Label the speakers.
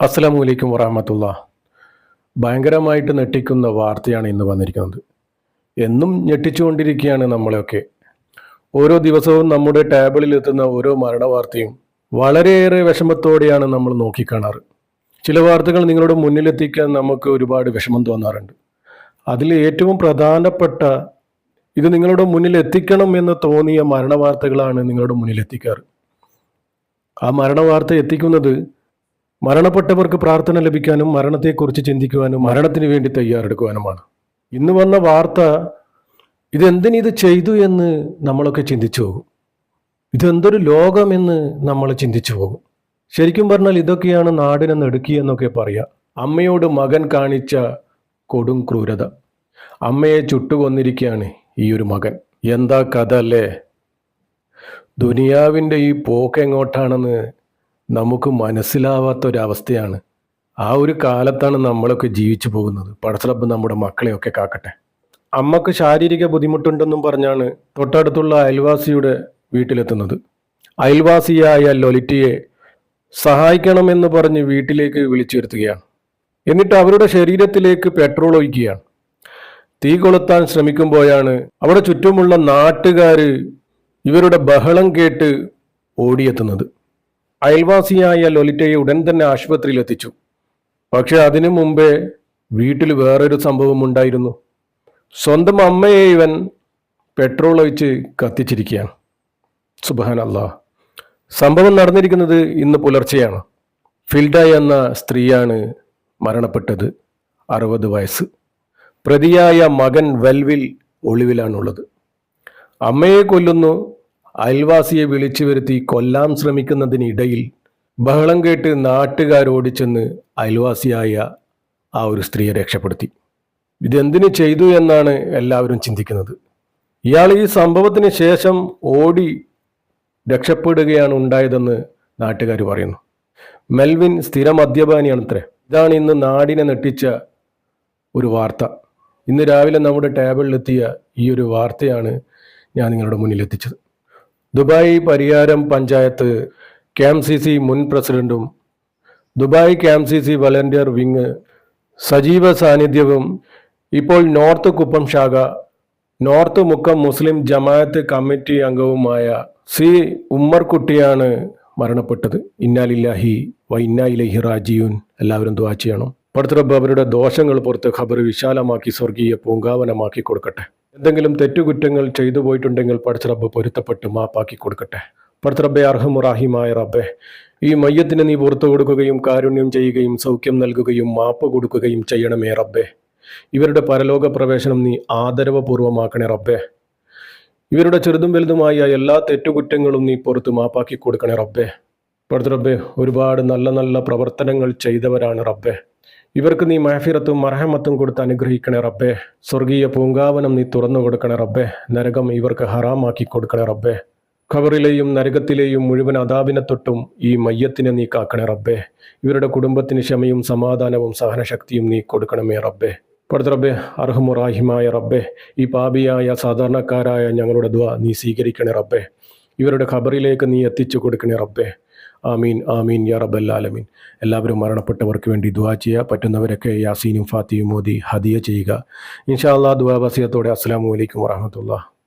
Speaker 1: അസ്സലാമു അലൈക്കും വറഹമത്തുള്ള. ഭയങ്കരമായിട്ട് ഞെട്ടിക്കുന്ന വാർത്തയാണ് ഇന്ന് വന്നിരിക്കുന്നത്. എന്നും ഞെട്ടിച്ചുകൊണ്ടിരിക്കുകയാണ് നമ്മളെയൊക്കെ. ഓരോ ദിവസവും നമ്മുടെ ടേബിളിൽ എത്തുന്ന ഓരോ മരണ വാർത്തയും വളരെയേറെ വിഷമത്തോടെയാണ് നമ്മൾ നോക്കിക്കാണാറ്. ചില വാർത്തകൾ നിങ്ങളുടെ മുന്നിലെത്തിക്കാൻ നമുക്ക് ഒരുപാട് വിഷമം തോന്നാറുണ്ട്. അതിൽ ഏറ്റവും പ്രധാനപ്പെട്ട ഇത് നിങ്ങളുടെ മുന്നിൽ എത്തിക്കണം എന്ന് തോന്നിയ മരണ വാർത്തകളാണ് നിങ്ങളുടെ മുന്നിലെത്തിക്കാറ്. ആ മരണ വാർത്ത എത്തിക്കുന്നത് മരണപ്പെട്ടവർക്ക് പ്രാർത്ഥന ലഭിക്കാനും മരണത്തെക്കുറിച്ച് ചിന്തിക്കുവാനും മരണത്തിന് വേണ്ടി തയ്യാറെടുക്കുവാനുമാണ്. ഇന്ന് വന്ന വാർത്ത ഇതെന്തിനിത് ചെയ്തു എന്ന് നമ്മളൊക്കെ ചിന്തിച്ചു പോകും. ഇതെന്തൊരു ലോകമെന്ന് നമ്മൾ ചിന്തിച്ചു പോകും. ശരിക്കും പറഞ്ഞാൽ ഇതൊക്കെയാണ് നാടിനെ നെടുക്കിയെന്നൊക്കെ പറയാം. അമ്മയോട് മകൻ കാണിച്ച കൊടും ക്രൂരത. അമ്മയെ ചുട്ടുകൊന്നിരിക്കുകയാണ് ഈ ഒരു മകൻ. എന്താ കഥ അല്ലേ? ദുനിയാവിന്റെ ഈ പോക്ക് എങ്ങോട്ടാണെന്ന് നമുക്ക് മനസ്സിലാവാത്ത ഒരവസ്ഥയാണ് ആ ഒരു കാലത്താണ് നമ്മളൊക്കെ ജീവിച്ചു പോകുന്നത്. പടച്ചറബ് നമ്മുടെ മക്കളെയൊക്കെ കാക്കട്ടെ. അമ്മയ്ക്ക് ശാരീരിക ബുദ്ധിമുട്ടുണ്ടെന്നും പറഞ്ഞാണ് തൊട്ടടുത്തുള്ള അയൽവാസിയുടെ വീട്ടിലെത്തുന്നത്. അയൽവാസിയായ ലൊലിറ്റിയെ സഹായിക്കണമെന്ന് പറഞ്ഞ് വീട്ടിലേക്ക് വിളിച്ചു വരുത്തുകയാണ് എന്നിട്ട് അവരുടെ ശരീരത്തിലേക്ക് പെട്രോൾ ഒഴിക്കുകയാണ്. തീ കൊളുത്താൻ ശ്രമിക്കുമ്പോഴാണ് അവിടെ ചുറ്റുമുള്ള നാട്ടുകാർ ഇവരുടെ ബഹളം കേട്ട് ഓടിയെത്തുന്നത്. അയൽവാസിയായ ലൊലിറ്റയെ ഉടൻ തന്നെ ആശുപത്രിയിൽ എത്തിച്ചു പക്ഷെ അതിനു മുമ്പേ വീട്ടിൽ വേറൊരു സംഭവം ഉണ്ടായിരുന്നു. സ്വന്തം അമ്മയെ ഇവൻ പെട്രോൾ ഒഴിച്ച് കത്തിച്ചിരിക്കുകയാണ്. അല്ലാ സംഭവം നടന്നിരിക്കുന്നത് ഇന്ന് പുലർച്ചെയാണ്. ഫിൽഡ എന്ന സ്ത്രീയാണ് മരണപ്പെട്ടത്. അറുപത് വയസ്സ്. പ്രതിയായ മകൻ വെൽവിൽ ഒളിവിലാണുള്ളത്. അമ്മയെ കൊല്ലുന്നു അയൽവാസിയെ വിളിച്ചു വരുത്തി കൊല്ലാൻ ശ്രമിക്കുന്നതിനിടയിൽ ബഹളം കേട്ട് നാട്ടുകാരോടിച്ചെന്ന് അയൽവാസിയായ ആ ഒരു സ്ത്രീയെ രക്ഷപ്പെടുത്തി. ഇതെന്തിനു ചെയ്തു എന്നാണ് എല്ലാവരും ചിന്തിക്കുന്നത്. ഇയാൾ ഈ സംഭവത്തിന് ശേഷം ഓടി രക്ഷപ്പെടുകയാണ് ഉണ്ടായതെന്ന് നാട്ടുകാർ പറയുന്നു. മെൽവിൻ സ്ഥിര മദ്യപാനിയാണത്രേ ഇതാണ് ഇന്ന് നാടിനെ നെട്ടിച്ച ഒരു വാർത്ത. ഇന്ന് രാവിലെ നമ്മുടെ ടേബിളിലെത്തിയ ഈ ഒരു വാർത്തയാണ് ഞാൻ നിങ്ങളുടെ മുന്നിൽ എത്തിച്ചത് Dubai Pariyaram panchayat K M C C മുൻ പ്രസിഡന്റും Dubai K M C C volunteer wing സജീവ സാന്നിധ്യവും ഇപ്പോൾ നോർത്ത് കുപ്പം ശാഖ north Mukkam Muslim Jamaat committee അംഗവുമായ സി ഉമ്മർകുട്ടിയാണ് മരണപ്പെട്ടത്. ഇന്നാലില്ലാഹി വ ഇന്നാ ഇലഹി റാജിയൂൻ എല്ലാവരും ദ്വാ ചെയ്യണം. പടുത്തറബ് അവരുടെ ദോഷങ്ങൾ പുറത്ത് ഖബർ വിശാലമാക്കി സ്വർഗീയ പൂങ്കാവനമാക്കി കൊടുക്കട്ടെ. എന്തെങ്കിലും തെറ്റുകുറ്റങ്ങൾ ചെയ്തു പോയിട്ടുണ്ടെങ്കിൽ പടച്ചറബ് പൊരുത്തപ്പെട്ട് മാപ്പാക്കി കൊടുക്കട്ടെ. പടച്ചറബെ അർഹമുറാഹിമായ റബ്ബെ ഈ മയ്യത്തിന് നീ പുറത്തു കൊടുക്കുകയും കാരുണ്യം ചെയ്യുകയും സൗഖ്യം നൽകുകയും മാപ്പ് കൊടുക്കുകയും ചെയ്യണമേ റബ്ബെ. ഇവരുടെ പരലോക പ്രവേശനം നീ ആദരവപൂർവമാക്കണേ റബ്ബെ. ഇവരുടെ ചെറുതും വലുതുമായ എല്ലാ തെറ്റുകുറ്റങ്ങളും നീ പുറത്ത് മാപ്പാക്കി കൊടുക്കണേ റബ്ബെ. പടുത്ത് ഒരുപാട് നല്ല നല്ല പ്രവർത്തനങ്ങൾ ചെയ്തവരാണ് റബ്ബെ. ഇവർക്ക് നീ മഹഫിറത്തും മർഹമത്തും കൊടുത്ത് അനുഗ്രഹിക്കണേ റബ്ബേ. സ്വർഗീയ പൂങ്കാവനം നീ തുറന്നു കൊടുക്കണേ റബ്ബേ. നരകം ഇവർക്ക് ഹറാമാക്കി കൊടുക്കണേ റബ്ബേ. ഖബറിലെയും നരകത്തിലെയും മുഴുവൻ അതാപിനെ തൊട്ടും ഈ മയ്യത്തിനെ നീ കാക്കണേ റബ്ബേ. ഇവരുടെ കുടുംബത്തിന് ക്ഷമയും സമാധാനവും സഹനശക്തിയും നീ കൊടുക്കണമേ റബ്ബേ. പടുത്ത റബ്ബേ അർഹമുറാഹിമായ റബ്ബേ. ഈ പാപിയായ സാധാരണക്കാരായ ഞങ്ങളുടെ ദ്വ നീ സ്വീകരിക്കണേ റബ്ബേ. ഇവരുടെ ഖബറിലേക്ക് നീ എത്തിച്ചു കൊടുക്കണേ റബ്ബേ. ആമീൻ ആമീൻ യാ റബ്ബല്ലാലമീൻ എല്ലാവരും മരണപ്പെട്ടവർക്ക് വേണ്ടി ദുവാ ചെയ്യുക. പറ്റുന്നവരൊക്കെ യാസീനും ഫാത്തിയും മോദി ഹദിയ ചെയ്യുക. ഇൻഷാ അള്ളാഹ് ദുവാ വസിയത്തോടെ. അസ്സാം വലൈക്കും വാഹമത്തുള്ള